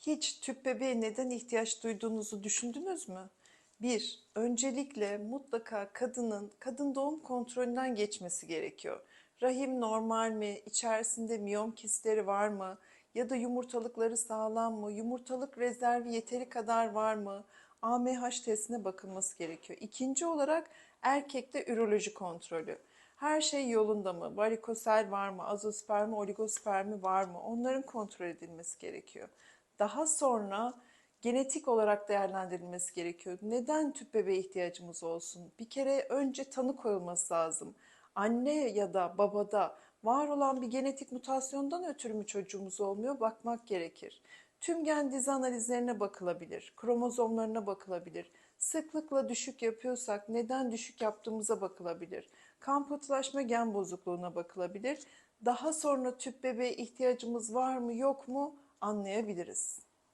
Hiç tüp bebeğe neden ihtiyaç duyduğunuzu düşündünüz mü? Bir, öncelikle mutlaka kadının kadın doğum kontrolünden geçmesi gerekiyor. Rahim normal mi? İçerisinde miyom kistleri var mı? Ya da yumurtalıkları sağlam mı? Yumurtalık rezervi yeteri kadar var mı? AMH testine bakılması gerekiyor. İkinci olarak erkekte üroloji kontrolü. Her şey yolunda mı? Varikosel var mı? Azospermi, oligospermi var mı? Onların kontrol edilmesi gerekiyor. Daha sonra genetik olarak değerlendirilmesi gerekiyor. Neden tüp bebeğe ihtiyacımız olsun? Bir kere önce tanı koyulması lazım. Anne ya da babada var olan bir genetik mutasyondan ötürü mü çocuğumuz olmuyor? Bakmak gerekir. Tüm gen dizi analizlerine bakılabilir, kromozomlarına bakılabilir. Sıklıkla düşük yapıyorsak neden düşük yaptığımıza bakılabilir. Kan pıhtılaşma gen bozukluğuna bakılabilir. Daha sonra tüp bebeğe ihtiyacımız var mı yok mu anlayabiliriz.